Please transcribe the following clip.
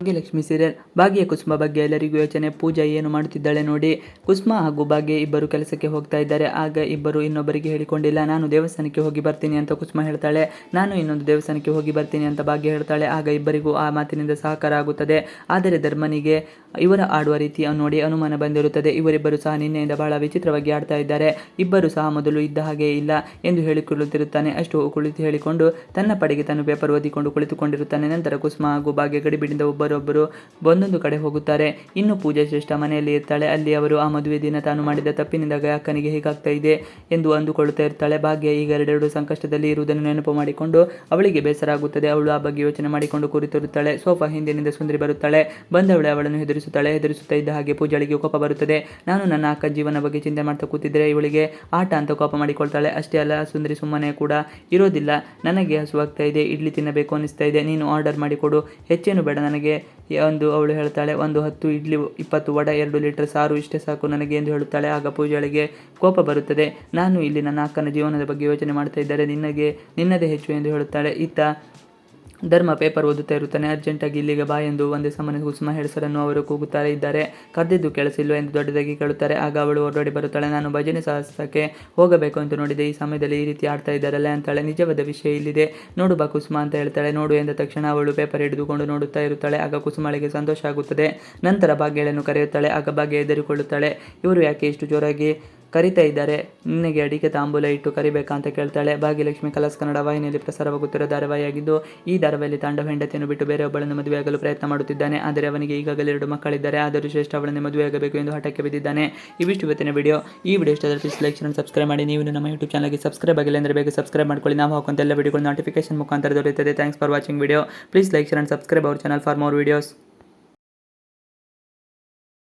Bhagyalakshmi serial ಭಾಗ್ಯ ಕುಸುಮ ಬಗ್ಗೆ ಎಲ್ಲರಿಗೂ ಯೋಚನೆ, ಪೂಜಾ ಏನು ಮಾಡುತ್ತಿದ್ದಾಳೆ ನೋಡಿ. ಕುಸುಮ ಹಾಗೂ ಭಾಗ್ಯ ಇಬ್ಬರು ಕೆಲಸಕ್ಕೆ ಹೋಗ್ತಾ ಇದ್ದಾರೆ. ಆಗ ಇಬ್ಬರು ಇನ್ನೊಬ್ಬರಿಗೆ ಹೇಳಿಕೊಂಡಿಲ್ಲ, ನಾನು ದೇವಸ್ಥಾನಕ್ಕೆ ಹೋಗಿ ಬರ್ತೀನಿ ಅಂತ ಕುಸುಮ ಹೇಳ್ತಾಳೆ. ನಾನು ಇನ್ನೊಂದು ದೇವಸ್ಥಾನಕ್ಕೆ ಹೋಗಿ ಬರ್ತೀನಿ ಅಂತ ಭಾಗ್ಯ ಹೇಳ್ತಾಳೆ. ಆಗ ಇಬ್ಬರಿಗೂ ಆ ಮಾತಿನಿಂದ ಸಹಕಾರ ಆಗುತ್ತದೆ. ಆದರೆ ಧರ್ಮನಿಗೆ ಇವರ ಆಡುವ ರೀತಿ ನೋಡಿ ಅನುಮಾನ ಬಂದಿರುತ್ತದೆ. ಇವರಿಬ್ಬರು ಸಹ ನಿನ್ನೆಯಿಂದ ಬಹಳ ವಿಚಿತ್ರವಾಗಿ ಆಡ್ತಾ ಇದ್ದಾರೆ. ಇಬ್ಬರು ಸಹ ಮೊದಲು ಇದ್ದ ಹಾಗೆ ಇಲ್ಲ ಎಂದು ಹೇಳಿಕೊಳ್ಳುತ್ತಿರುತ್ತಾನೆ. ಅಷ್ಟು ಕುಳಿತು ಹೇಳಿಕೊಂಡು ತನ್ನ ಪಡೆಗೆ ತಾನು ಪೇಪರ್ ಓದಿಕೊಂಡು ಕುಳಿತುಕೊಂಡಿರುತ್ತಾನೆ. ನಂತರ ಕುಸುಮ ಹಾಗೂ ಭಾಗ್ಯ ಗಡಿಬಿಡಿಯಿಂದ ಒಬ್ಬರೊಬ್ಬರು ಒಂದೊಂದು ಕಡೆ ಹೋಗುತ್ತಾರೆ. ಇನ್ನು ಪೂಜಾ ಶ್ರೇಷ್ಠ ಮನೆಯಲ್ಲಿ ಇರ್ತಾಳೆ. ಅಲ್ಲಿ ಅವರು ಆ ಮದುವೆ ದಿನ ತಾನು ಮಾಡಿದ ತಪ್ಪಿನಿಂದ ಅಕ್ಕನಿಗೆ ಹೇಗಾಗ್ತಾ ಇದೆ ಎಂದು ಅಂದುಕೊಳ್ಳುತ್ತಾ ಇರ್ತಾಳೆ. ಭಾಗ್ಯ ಈಗ ಎರಡೆರಡು ಸಂಕಷ್ಟದಲ್ಲಿ ಇರುವುದನ್ನು ನೆನಪು ಮಾಡಿಕೊಂಡು ಅವಳಿಗೆ ಬೇಸರ ಆಗುತ್ತದೆ. ಅವಳು ಆ ಬಗ್ಗೆ ಯೋಚನೆ ಮಾಡಿಕೊಂಡು ಕೂರಿತಿರುತ್ತಾಳೆ. ಸೋಫಾ ಹಿಂದಿನಿಂದ ಸುಂದರಿ ಬರುತ್ತಾಳೆ. ಬಂದವಳೆ ಅವಳನ್ನು ಹೆದರಿಸುತ್ತಾಳೆ. ಹೆದರಿಸುತ್ತಾ ಇದ್ದ ಹಾಗೆ ಪೂಜಾಳಿಗೆ ಕೋಪ ಬರುತ್ತದೆ. ನಾನು ನನ್ನ ಅಕ್ಕ ಜೀವನ ಬಗ್ಗೆ ಚಿಂತೆ ಮಾಡ್ತಾ ಕೂತಿದ್ದರೆ ಇವಳಿಗೆ ಆಟ ಅಂತ ಕೋಪ ಮಾಡಿಕೊಳ್ತಾಳೆ. ಅಷ್ಟೇ ಅಲ್ಲ, ಸುಂದರಿ ಸುಮ್ಮನೆ ಕೂಡ ಇರೋದಿಲ್ಲ. ನನಗೆ ಹಸುವಾಗ್ತಾ ಇದೆ. ಇಡ್ಲಿ ತಿನ್ನಬೇಕು ಅನಿಸ್ತಾ ಇದೆ. ನೀನು ಆರ್ಡರ್ ಮಾಡಿಕೊಡು. ಹೆಚ್ಚೇನು ಬೇಡ ನನಗೆ. ಒಂದು ಅವಳು ಹೇಳ್ತಾಳೆ, ಒಂದು ಹತ್ತು ಇಡ್ಲಿ, ಇಪ್ಪತ್ತು ವಡ, ಎರಡು ಲೀಟರ್ ಸಾರು, ಇಷ್ಟೇ ಸಾಕು ನನಗೆ ಎಂದು ಹೇಳುತ್ತಾಳೆ. ಆಗ ಪೂಜಾಳಿಗೆ ಕೋಪ ಬರುತ್ತದೆ. ನಾನು ಇಲ್ಲಿ ನನ್ನ ಅಕ್ಕನ ಜೀವನದ ಬಗ್ಗೆ ಯೋಚನೆ ಮಾಡ್ತಾ ಇದ್ದರೆ ನಿನಗೆ, ನಿನ್ನದೇ ಹೆಚ್ಚು ಎಂದು ಹೇಳುತ್ತಾಳೆ. ಇತ್ತ ಧರ್ಮ ಪೇಪರ್ ಓದುತ್ತಾ ಇರುತ್ತಾನೆ. ಅರ್ಜೆಂಟಾಗಿ ಇಲ್ಲಿಗೆ ಬಾ ಎಂದು ಒಂದೇ ಸಮನೆ ಕುಸುಮ ಹೆಸರನ್ನು ಅವರು ಕೂಗುತ್ತಾರೆ. ಇದ್ದಾರೆ. ಕದ್ದಿದ್ದು ಕೆಲಸಿಲ್ವ ಎಂದು ದೊಡ್ಡದಾಗಿ ಕೇಳುತ್ತಾರೆ. ಆಗ ಅವಳು ಹೊರಡಿ ಬರುತ್ತಾಳೆ. ನಾನು ಭಜನೆ ಸಾಹಸಕ್ಕೆ ಹೋಗಬೇಕು ಅಂತ ನೋಡಿದೆ. ಈ ಸಮಯದಲ್ಲಿ ಈ ರೀತಿ ಆಡ್ತಾ ಇದ್ದಾರಲ್ಲ ಅಂತಾಳೆ. ನಿಜವಾದ ವಿಷಯ ಇಲ್ಲಿದೆ. ನೋಡು ಬಾ ಕುಸುಮ ಅಂತ ಹೇಳ್ತಾಳೆ. ನೋಡು ಎಂದ ತಕ್ಷಣ ಅವಳು ಪೇಪರ್ ಹಿಡಿದುಕೊಂಡು ನೋಡುತ್ತಾ ಇರುತ್ತಾಳೆ. ಆಗ ಕುಸುಮಳಿಗೆ ಸಂತೋಷ ಆಗುತ್ತದೆ. ನಂತರ ಭಾಗ್ಯಳನ್ನು ಕರೆಯುತ್ತಾಳೆ. ಆಗ ಭಾಗ್ಯ ಎದುರಿಕೊಳ್ಳುತ್ತಾಳೆ ಇವರು ಯಾಕೆ ಇಷ್ಟು ಜೋರಾಗಿ ಕರಿತಾ ಇದ್ದಾರೆ. ನಿನಗೆ ಅಡಿಕೆ ತಾಂಬೂಲ ಇಟ್ಟು ಕರಿಬೇಕಾ ಅಂತ ಕೇಳ್ತಾಳೆ. ಭಾಗ್ಯಲಕ್ಷ್ಮಿ ಕಲರ್ಸ್ ಕನ್ನಡ ವಾಹಿನಿಯಲ್ಲಿ ಪ್ರಸಾರವಾಗುತ್ತಿರೋ ಧಾರಾವಾಹಿಯಾಗಿದ್ದು, ಈ ಧಾರಾವಾಹಿಯಲ್ಲಿ ತಾಂಡವ ಹೆಂಡತಿಯನ್ನು ಬಿಟ್ಟು ಬೇರೆಯೊಬ್ಬಳನ್ನು ಮದುವೆಯಾಗಲು ಪ್ರಯತ್ನ ಮಾಡುತ್ತಿದ್ದಾನೆ. ಆದರೆ ಅವನಿಗೆ ಈಗಾಗಲೇ ಎರಡು ಮಕ್ಕಳಿದ್ದಾರೆ. ಆದರೂ ಶ್ರೇಷ್ಠ ಅವಳನ್ನು ಮದುವೆಯಾಗಬೇಕು ಎಂದು ಹಠಕ್ಕೆ ಬಿದ್ದಿದ್ದಾನೆ. ಇವಿಷ್ಟು ಇವತ್ತಿನ ವಿಡಿಯೋ. ಈ ವಿಡಿಯೋ ಇಷ್ಟ ಪ್ಲೀಸ್ ಲೈಕ್ ಸಬ್ಸ್ಕ್ರೈಬ್ ಮಾಡಿ. ನೀವು ನಮ್ಮ ಯೂಟ್ಯೂಬ್ ಚಾನಲ್ಗೆ ಸಬ್ಸ್ಕ್ರೈಬ್ ಆಗಿಲ್ಲ ಅಂದರೆ ಬೇಗ ಸಬ್ಸ್ಕ್ರೈಬ್ ಮಾಡ್ಕೊಳ್ಳಿ. ನಾವು ಹಾಕುವಂತ ಎಲ್ಲ ವಿಡಿಯೋಗಳು ನೋಟಿಫಿಕೇಶನ್ ಮುಖಾಂತರ ದೊರೆಯುತ್ತದೆ. Thanks for watching video please like and subscribe our channel for more videos